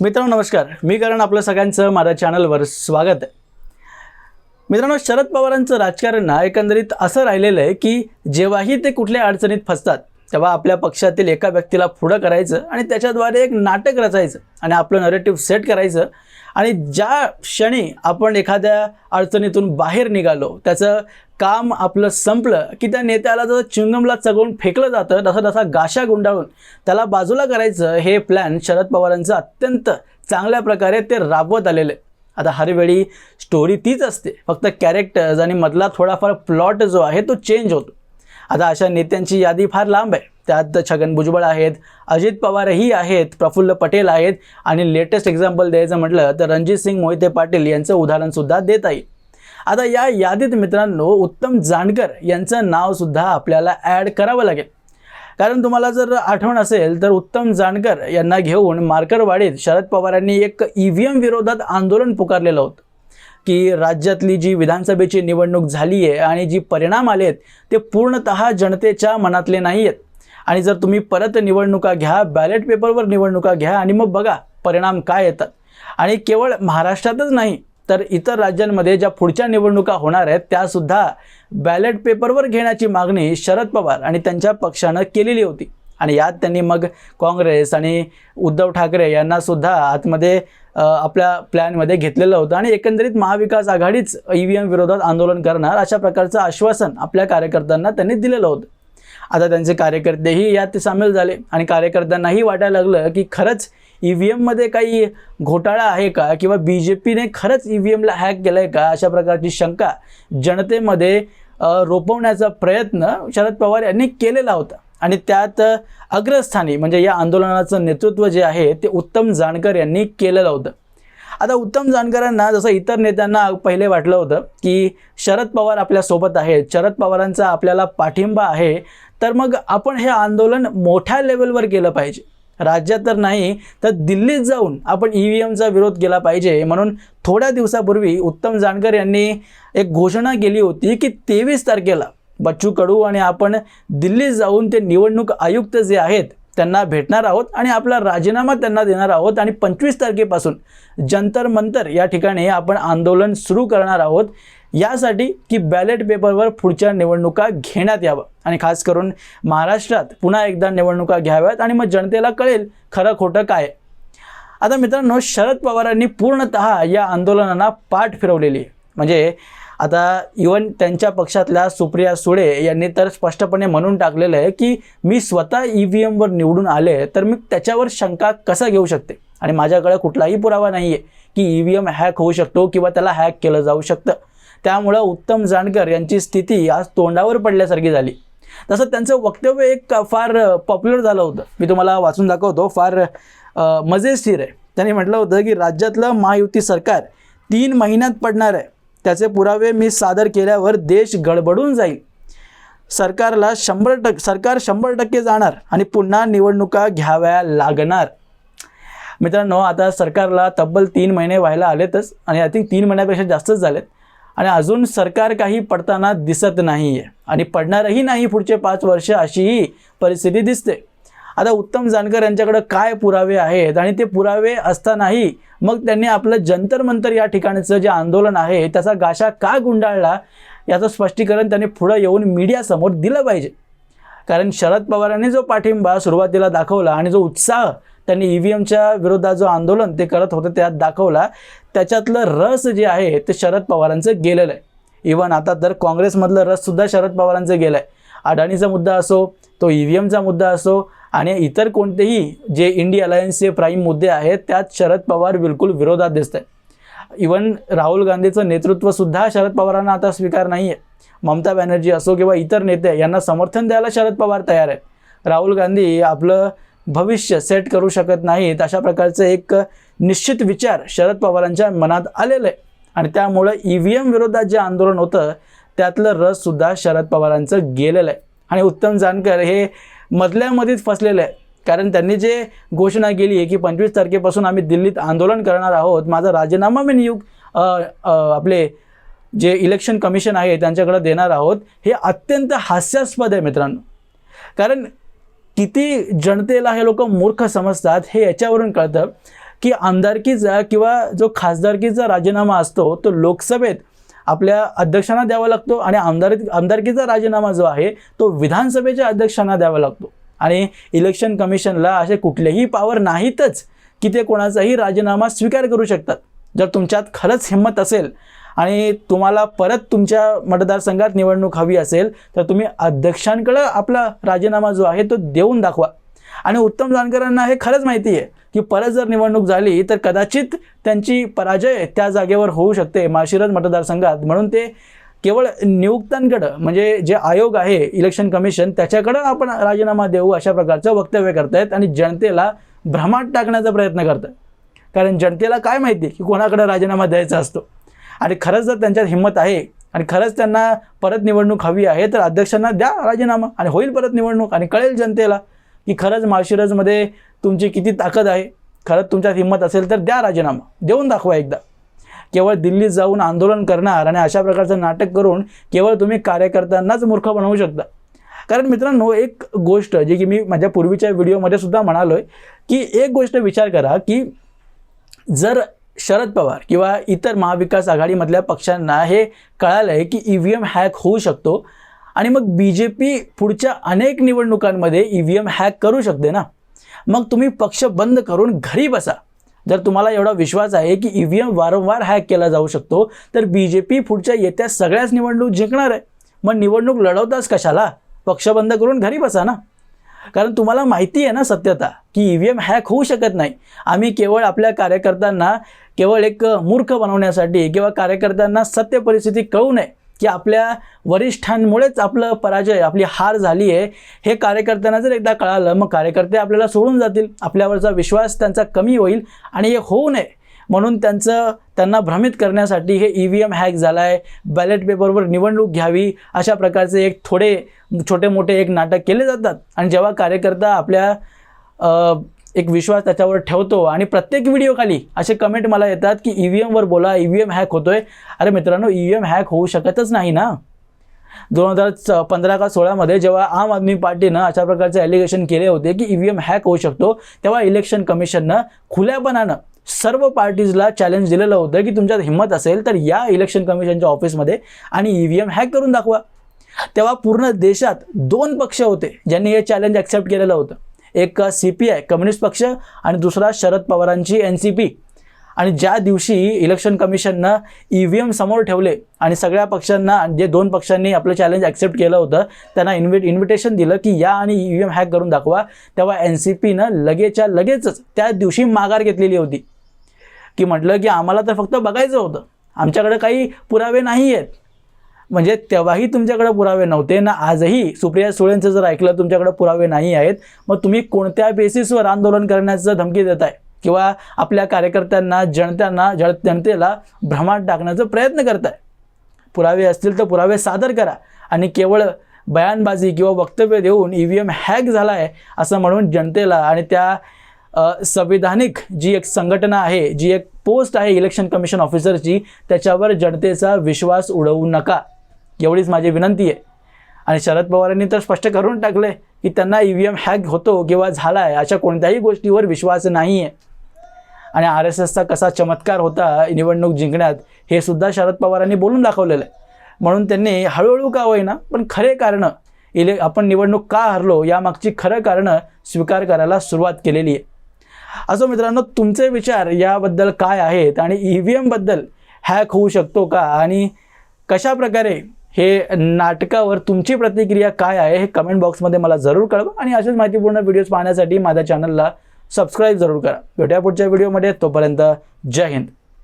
मित्रांनो नमस्कार. मी कारण आपलं सगळ्यांचं माझ्या चॅनलवर स्वागत आहे. मित्रांनो शरद पवारांचं राजकारण ना एकंदरीत असं राहिलेलं आहे की जेव्हाही ते कुठल्या अडचणीत फसतात तेव्हा आपल्या पक्षातील एका व्यक्तीला पुढं करायचं आणि त्याच्याद्वारे एक नाटक रचायचं आणि आपलं नरेटिव्ह सेट करायचं आणि ज्या क्षणी आपण एखाद्या अडचणीतून बाहेर निघालो त्याचं काम आपलं संपलं की त्या नेत्याला जसं चिंगमला चगवून फेकलं जातं तसा तसा गाशा गुंडाळून त्याला बाजूला करायचं हे प्लॅन शरद पवारांचं अत्यंत चांगल्या प्रकारे ते राबवत आलेले. आता हर वेळी स्टोरी तीच असते. फक्त कॅरेक्टर्स आणि मधला थोडाफार प्लॉट जो आहे तो चेंज होतो. आता अशा नेत्यांची यादी फार लांब आहे. त्यात छगन भुजबळ आहेत अजित पवारही आहेत प्रफुल्ल पटेल आहेत आणि लेटेस्ट एक्झाम्पल द्यायचं म्हटलं तर रणजित सिंग मोहिते पाटील यांचं उदाहरणसुद्धा देता येईल आता या यादीत मित्रांनो उत्तम जानकर यांचं नावसुद्धा आपल्याला ॲड करावं लागेल. कारण तुम्हाला जर आठवण असेल तर उत्तम जानकर यांना घेऊन मार्करवाडीत शरद पवारांनी एक ई व्ही एम विरोधात आंदोलन पुकारलेलं होतं. की राज्यातली जी विधानसभेची निवडणूक झाली आहे आणि जी परिणाम आले आहेत ते पूर्णतः जनतेच्या मनातले नाही आहेत आणि जर तुम्ही परत निवडणुका घ्या बॅलेट पेपरवर निवडणुका घ्या आणि मग बघा परिणाम काय येतात. आणि केवळ महाराष्ट्रातच नाही तर इतर राज्यांमध्ये ज्या पुढच्या निवडणुका होणार आहेत त्यासुद्धा बॅलेट पेपरवर घेण्याची मागणी शरद पवार आणि त्यांच्या पक्षानं केलेली होती. आणि यात त्यांनी मग काँग्रेस आणि उद्धव ठाकरे यांनासुद्धा आतमध्ये आपल्या प्लॅनमध्ये घेतलेलं होतं. आणि एकंदरीत महाविकास आघाडीच ई व्ही एम विरोधात आंदोलन करणार अशा प्रकारचं आश्वासन आपल्या कार्यकर्त्यांना त्यांनी दिलेलं होतं. आता त्यांचे कार्यकर्तेही यात सामील झाले आणि कार्यकर्त्यांनाही वाटायला लागलं की खरंच ई व्ही एममध्ये काही घोटाळा आहे का किंवा बी जे पीने खरंच ई व्ही एमला हॅक केलं आहे का अशा प्रकारची शंका जनतेमध्ये रोपवण्याचा प्रयत्न शरद पवार यांनी केलेला होता. आणि त्यात अग्रस्थानी म्हणजे या आंदोलनाचं नेतृत्व जे आहे ते उत्तम जानकर यांनी केलेलं होतं. आता उत्तम जानकरांना जसं इतर नेत्यांना पहिले वाटलं होतं की शरद पवार आपल्यासोबत आहेत शरद पवारांचा आपल्याला पाठिंबा आहे तर मग आपण हे आंदोलन मोठ्या लेवलवर केलं पाहिजे. राज्यात तर नाही तर दिल्लीत जाऊन आपण ई व्ही एमचा विरोध केला पाहिजे. म्हणून थोड्या दिवसापूर्वी उत्तम जानकर यांनी एक घोषणा केली होती की तेवीस तारखेला बच्चू कडू आणि आपण दिल्लीत जाऊन ते निवडणूक आयुक्त जे आहेत त्यांना भेटणार आहोत आणि आपला राजीनामा त्यांना देणार आहोत. आणि पंचवीस तारखेपासून जंतर मंतर या ठिकाणी आपण आंदोलन सुरू करणार आहोत. यासाठी की बॅलेट पेपरवर पुढच्या निवडणुका घेण्यात यावं आणि खास करून महाराष्ट्रात पुन्हा एकदा निवडणुका घ्याव्यात आणि मग जनतेला कळेल खरं खोटं काय आता मित्रांनो शरद पवारांनी पूर्णतः या आंदोलनांना पाठ फिरवलेली आहे. म्हणजे आता इवन त्यांच्या पक्षातल्या सुप्रिया सुळे यांनी तर स्पष्टपणे म्हणून टाकलेलं आहे की मी स्वतः ई व्ही एमवर निवडून आले तर मी त्याच्यावर शंका कसा घेऊ शकते? आणि माझ्याकडे कुठलाही पुरावा नाही आहे की ई व्ही एम हॅक होऊ शकतो किंवा त्याला हॅक केलं जाऊ शकतं. त्यामुळं उत्तम जानकर यांची स्थिती आज तोंडावर पडल्यासारखी झाली. तसं त्यांचं वक्तव्य एक फार पॉप्युलर झालं होतं. मी तुम्हाला वाचून दाखवतो. फार मजेशीर आहे. त्यांनी म्हटलं होतं की राज्यातलं महायुती सरकार तीन महिन्यात पडणार आहे. त्याचे पुरावे मी सादर केल्यावर देश गडबडून जाईल. सरकारला शंभर टक् सरकार शंभर टक्के जाणार आणि पुन्हा निवडणुका घ्याव्या लागणार. मित्रांनो आता सरकारला तब्बल तीन महिने व्हायला आलेतच आणि आय थिंक तीन महिन्यापेक्षा जास्तच झालेत. आणि अजून सरकार काही पडताना दिसत नाही आहे आणि पडणारही नाही पुढचे पाच वर्ष अशीही परिस्थिती दिसते. आता उत्तम जानकर यांच्याकडं काय पुरावे आहेत आणि ते पुरावे असतानाही मग त्यांनी आपलं जंतर मंतर या ठिकाणचं जे आंदोलन आहे त्याचा गाशा का गुंडाळला याचं स्पष्टीकरण त्यांनी पुढं येऊन मीडियासमोर दिलं पाहिजे. कारण शरद पवारांनी जो पाठिंबा सुरुवातीला दाखवला आणि जो उत्साह त्यांनी ई व्ही एमच्या विरोधात जो आंदोलन ते करत होते त्यात दाखवला त्याच्यातलं रस जे आहे ते शरद पवारांचं गेलेलं आहे. इवन आता तर काँग्रेसमधलं रससुद्धा शरद पवारांचं गेलं आहे अडाणीचा मुद्दा असो तो ई व्ही एमचा मुद्दा असो आणि इतर कोणतेही जे इंडी अलायन्सचे प्राईम मुद्दे आहेत त्यात शरद पवार बिलकुल विरोधात दिसत आहे इवन राहुल गांधीचं नेतृत्वसुद्धा शरद पवारांना आता स्वीकार नाही आहे ममता बॅनर्जी असो किंवा इतर नेते यांना समर्थन द्यायला शरद पवार तयार आहेत. राहुल गांधी आपलं भविष्य सेट करू शकत नाहीत अशा प्रकारचं एक निश्चित विचार शरद पवारांच्या मनात आलेलं आहे. आणि त्यामुळं ई व्ही एम विरोधात जे आंदोलन होतं त्यातलं रससुद्धा शरद पवारांचं गेलेलं आहे. आणि उत्तम जानकर हे मधल्यामध्येच फसलेलं आहे. कारण त्यांनी जे घोषणा केली आहे की पंचवीस तारखेपासून आम्ही दिल्लीत आंदोलन करणार आहोत माझा राजीनामा मी नियुक्त आपले जे इलेक्शन कमिशन आहे त्यांच्याकडे देणार आहोत हे अत्यंत हास्यास्पद आहे मित्रांनो. कारण किती जनतेला हे लोक मूर्ख समजतात हे याच्यावरून कळतं की आमदारकीचा किंवा जो खासदारकीचा राजीनामा असतो तो लोकसभेत आपल्या अध्यक्षांना द्यावा लागतो आणि आमदार आमदारकीचा राजीनामा जो आहे तो विधानसभेच्या अध्यक्षांना द्यावा लागतो. आणि इलेक्शन कमिशनला असे कुठलेही पावर नाहीतच की ते कोणाचाही राजीनामा स्वीकार करू शकतात. जर तुमच्यात खरंच हिंमत असेल आणि तुम्हाला परत तुमच्या मतदारसंघात निवडणूक हवी असेल तर तुम्ही अध्यक्षांकडं आपला राजीनामा जो आहे तो देऊन दाखवा. आणि उत्तम जानकरांना हे खरंच माहिती आहे. की परत जर निवडणूक झाली तर कदाचित त्यांची पराजय त्या जागेवर होऊ शकते माळशिरस मतदारसंघात. म्हणून ते केवळ नियुक्तांकडं म्हणजे जे आयोग आहे इलेक्शन कमिशन त्याच्याकडं आपण राजीनामा देऊ अशा प्रकारचं वक्तव्य करतायत आणि जनतेला भ्रमात टाकण्याचा प्रयत्न करतात कारण जनतेला काय माहिती की कोणाकडे राजीनामा द्यायचा असतो? आणि खरंच जर त्यांच्यात हिंमत आहे आणि खरंच त्यांना परत निवडणूक हवी आहे तर अध्यक्षांना द्या राजीनामा आणि होईल परत निवडणूक आणि कळेल जनतेला. की खरंच माळशिरसमध्ये तुमची किती ताकद आहे खरंच तुमच्यात हिंमत असेल तर द्या राजीनामा देऊन दाखवा एकदा. केवळ दिल्लीत जाऊन आंदोलन करणार आणि अशा प्रकारचं नाटक करून केवळ तुम्ही कार्यकर्त्यांनाच मूर्ख बनवू शकता. कारण मित्रांनो एक गोष्ट जी की मी माझ्या पूर्वीच्या व्हिडिओमध्ये सुद्धा म्हणालो आहे की एक गोष्ट विचार करा की जर शरद पवार किंवा इतर महाविकास आघाडीमधल्या पक्षांना हे कळालं आहे की ई व्ही एम हॅक होऊ शकतो आणि मग बी जे पी पुढच्या अनेक निवडणुकांमध्ये ई व्ही एम हॅक करू शकते ना? मग तुम्ही पक्ष बंद करून घरी बसा. जर तुम्हाला एवढा विश्वास आहे की ई व्ही एम वारंवार हॅक केला जाऊ शकतो तर बी जे पी पुढच्या येत्या सगळ्याच निवडणूक जिंकणार आहे. मग निवडणूक लढवताच कशाला? पक्ष बंद करून घरी बसा ना. कारण तुम्हाला माहिती आहे ना सत्यता की ई व्ही एम हॅक होऊ शकत नाही. आम्ही केवळ आपल्या कार्यकर्त्यांना केवळ एक मूर्ख बनवण्यासाठी किंवा कार्यकर्त्यांना सत्य परिस्थिती कळू नये की आपल्या वरिष्ठांमुळेच आपलं पराजय आपली हार झाली आहे हे कार्यकर्त्यांना जर एकदा कळालं मग कार्यकर्ते आपल्याला सोडून जातील. आपल्यावरचा विश्वास त्यांचा कमी होईल आणि हे होऊ नये. म्हणून त्यांचं त्यांना भ्रमित करण्यासाठी हे ई व्ही एम हॅक झाला आहे बॅलेट पेपरवर निवडणूक घ्यावी अशा प्रकारचे एक थोडे छोटे मोठे एक नाटक केले जातात. आणि जेव्हा कार्यकर्ता आपल्या एक विश्वास त्याच्यावर ठेवतो आणि प्रत्येक व्हिडिओखाली असे कमेंट मला येतात की ई व्ही एमवर बोला ई व्ही एम हॅक होतोय. अरे मित्रांनो ई व्ही एम हॅक होऊ शकतच नाही ना? दोन हजार च पंधरा का सोळामध्ये जेव्हा आम आदमी पार्टीनं अशा प्रकारचे ॲलिगेशन केले होते की ई व्ही एम हॅक होऊ शकतो तेव्हा इलेक्शन कमिशननं खुल्यापणानं सर्व पार्टीजला चॅलेंज दिलेलं होतं की तुमच्यात हिंमत असेल तर या इलेक्शन कमिशनच्या ऑफिसमध्ये आणि ई व्ही एम हॅक करून दाखवा. तेव्हा पूर्ण देशात दोन पक्ष होते ज्यांनी हे चॅलेंज ॲक्सेप्ट केलेलं होतं. एक सी पी आय कम्युनिस्ट पक्ष आणि दुसरा शरद पवारांची एन सी पी आणि ज्या दिवशी इलेक्शन कमिशननं ई व्ही एम समोर ठेवले आणि सगळ्या पक्षांना जे दोन पक्षांनी आपलं चॅलेंज ॲक्सेप्ट केलं होतं त्यांना इन्व्हि इन्व्हिटेशन दिलं की या आणि ई व्ही एम हॅक करून दाखवा तेव्हा एन सी पीनं लगेचच्या लगेचच त्या दिवशी माघार घेतलेली होती. की म्हटलं की आम्हाला तर फक्त बघायचं होतं. आमच्याकडे काही पुरावे नाही आहेत म्हणजे तेव्हाही तुमच्याकडे पुरावे नव्हते ना आजही सुप्रिया सुळेंचं जर ऐकलं तुमच्याकडे पुरावे नाही आहेत मग तुम्ही कोणत्या बेसिसवर आंदोलन करण्याचं धमकी देत आहे किंवा आपल्या कार्यकर्त्यांना जनत्यांना जन जनतेला भ्रमात टाकण्याचा प्रयत्न करताय? पुरावे असतील तर पुरावे सादर करा आणि केवळ बयानबाजी किंवा वक्तव्य देऊन ई व्ही एम हॅक झाला आहे असं म्हणून जनतेला आणि त्या संविधानिक जी एक संघटना आहे जी एक पोस्ट आहे इलेक्शन कमिशन ऑफिसरची त्याच्यावर जनतेचा विश्वास उडवू नका. एवढीच माझी विनंती आहे. आणि शरद पवारांनी तर स्पष्ट करून टाकले की त्यांना ई व्ही एम हॅक होतो किंवा झाला आहे अशा कोणत्याही गोष्टीवर विश्वास नाही आहे आणि आर एस एसचा कसा चमत्कार होता निवडणूक जिंकण्यात हे सुद्धा शरद पवारांनी बोलून दाखवलेलं आहे. म्हणून त्यांनी हळूहळू का होईना पण खरे कारणं इले आपण निवडणूक का हरलो यामागची खरं कारणं स्वीकार करायला सुरुवात केलेली आहे. असो मित्रांनो तुमचे विचार याबद्दल काय आहेत आणि ई व्ही एमबद्दल हॅक होऊ शकतो का? आणि कशा प्रकारे हे नाटकावर तुमची प्रतिक्रिया काय आहे हे कमेंट बॉक्समध्ये मला जरूर कळवा आणि असेच माहितीपूर्ण व्हिडिओज पाहण्यासाठी माझ्या चॅनलला सबस्क्राईब जरूर करा. भेटूया पुढच्या व्हिडिओमध्ये तोपर्यंत जय हिंद.